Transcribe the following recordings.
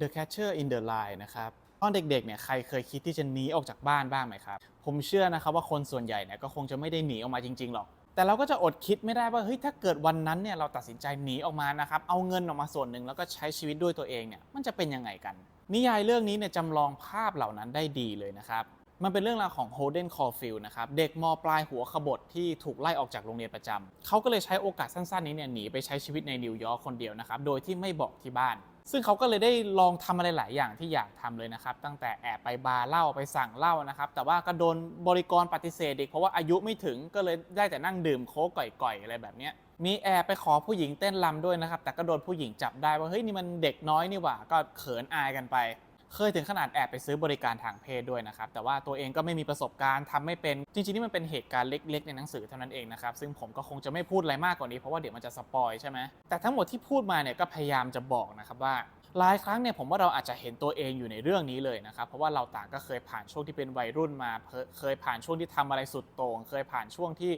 The Catcher in the Rye นะครับตอนเด็กๆเนี่ยใครเคยคิดที่จะหนีออกจากบ้านบ้างไหมครับ ผมเชื่อนะครับว่าคนส่วนใหญ่เนี่ยก็คงจะไม่ได้หนีออกมาจริงๆหรอก แต่เราก็จะอดคิดไม่ได้ว่าเฮ้ยถ้าเกิดวันนั้นเนี่ยเราตัดสินใจหนีออกมานะครับเอาเงินออกมาส่วนหนึ่งแล้วก็ใช้ชีวิตด้วยตัวเองเนี่ยมันจะเป็นยังไงกัน นิยายเรื่องนี้เนี่ยจำลองภาพเหล่านั้นได้ดีเลยนะครับ มันเป็นเรื่องราวของโฮเดนคอร์ฟิลนะครับ เด็กมปลายหัวขบถที่ถูกไล่ออกจากโรงเรียนประจำเขาก็เลยใช้โอกาสสั้นๆนี้เนี่ยหนีไปใช้ชีวิตในนิวยอร์กคนเดียวนะครับ โดยที่ไม่บอกที่บ้าน ซึ่งเขาก็เลยได้ลองทำอะไรหลายอย่างที่อยากทำเลยนะครับ ตั้งแต่แอบไปบาร์เหล้าไปสั่งเหล้านะครับ แต่ว่าก็โดนบริกรปฏิเสธอีกเพราะว่าอายุไม่ถึงก็เลยได้แต่นั่งดื่มโค้กก่อยๆอะไรแบบนี้มีแอบไปขอผู้หญิงเต้นรำด้วยนะครับ แต่ก็โดนผู้หญิงจับได้ว่าเฮ้ยนี่มันเด็กน้อยนี่หว่าก็เขินอายกันไป เคยถึงขนาดแอบไปซื้อบริการทางเพศด้วยนะครับ แต่ว่าตัวเองก็ไม่มีประสบการณ์ทำไม่เป็น จริงๆนี่มันเป็นเหตุการณ์เล็กๆ ในหนังสือเท่านั้นเองนะครับ ซึ่งผมก็คงจะไม่พูดอะไรมากกว่านี้เพราะว่าเดี๋ยวมันจะสปอยใช่ไหมแต่ทั้งหมดที่พูดมาเนี่ยก็พยายามจะบอกนะครับว่าหลายครั้งเนี่ยผมว่าเราอาจจะเห็นตัวเองอยู่ในเรื่องนี้เลยนะครับ เพราะว่าเราต่างก็เคยผ่านช่วงที่เป็นวัยรุ่นมา เคยผ่านช่วงที่ทำอะไรสุดโต่งเคยผ่านช่วงที่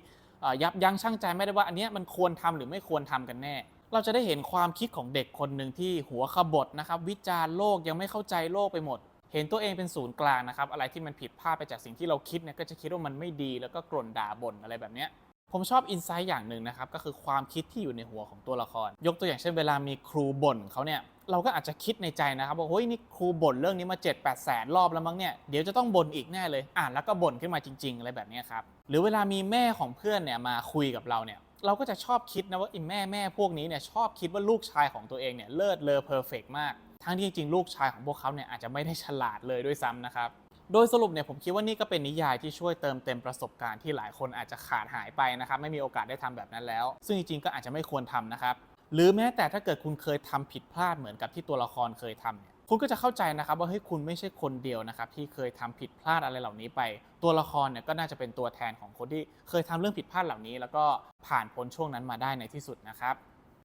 ยับยั้งชั่งใจไม่ได้ว่าอันเนี้ยมันควรทำหรือไม่ควรทำกันแน่ เราจะได้เห็นความคิดของเด็กคนหนึ่งที่หัวขบถนะครับ วิจารณ์โลกยังไม่เข้าใจโลกไปหมด เห็นตัวเองเป็นศูนย์กลางนะครับ อะไรที่มันผิดพลาดไปจากสิ่งที่เราคิดเนี่ยก็จะคิดว่ามันไม่ดีแล้วก็กล่นด่าบ่นอะไรแบบเนี้ยผมชอบอินไซต์อย่างหนึ่งนะครับก็คือความคิดที่อยู่ในหัวของตัวละคร ยกตัวอย่างเช่นเวลามีครูบ่นเขาเนี่ยเราก็อาจจะคิดในใจนะครับว่าเฮ้ยนี่ครูบ่นเรื่องนี้มา 7 8แสนรอบแล้วมั้งเนี่ยเดี๋ยวจะต้องบ่นอีกแน่เลยอ่านแล้วก็บ่นขึ้นมาจริง ๆ อะไรแบบนี้ครับหรือเวลามีแม่ของเพื่อนเนี่ยมาคุยกับเราเนี่ย เราก็จะชอบคิดนะว่าไอ้แม่แม่พวกนี้เนี่ยชอบคิดว่าลูกชายของตัวเองเนี่ยเลิศเลอเพอร์เฟกมาก ทั้งที่จริงๆลูกชายของพวกเขาเนี่ยอาจจะไม่ได้ฉลาดเลยด้วยซ้ำนะครับ โดยสรุปเนี่ยผมคิดว่านี่ก็เป็นนิยายที่ช่วยเติมเต็มประสบการณ์ที่หลายคนอาจจะขาดหายไปนะครับไม่มีโอกาสได้ทำแบบนั้นแล้ว ซึ่งจริงๆก็อาจจะไม่ควรทำนะครับ หรือแม้แต่ถ้าเกิดคุณเคยทำผิดพลาดเหมือนกับที่ตัวละครเคยทำเนี่ยคุณก็จะเข้าใจนะครับว่าเฮ้ยคุณไม่ใช่คนเดียวนะครับที่เคยทำผิดพลาดอะไรเหล่านี้ไป ตัวละครเนี่ยก็น่าจะเป็นตัวแทนของคนที่เคยทำเรื่องผิดพลาดเหล่านี้ แล้วก็ผ่านพ้นช่วงนั้นมาได้ในที่สุดนะครับ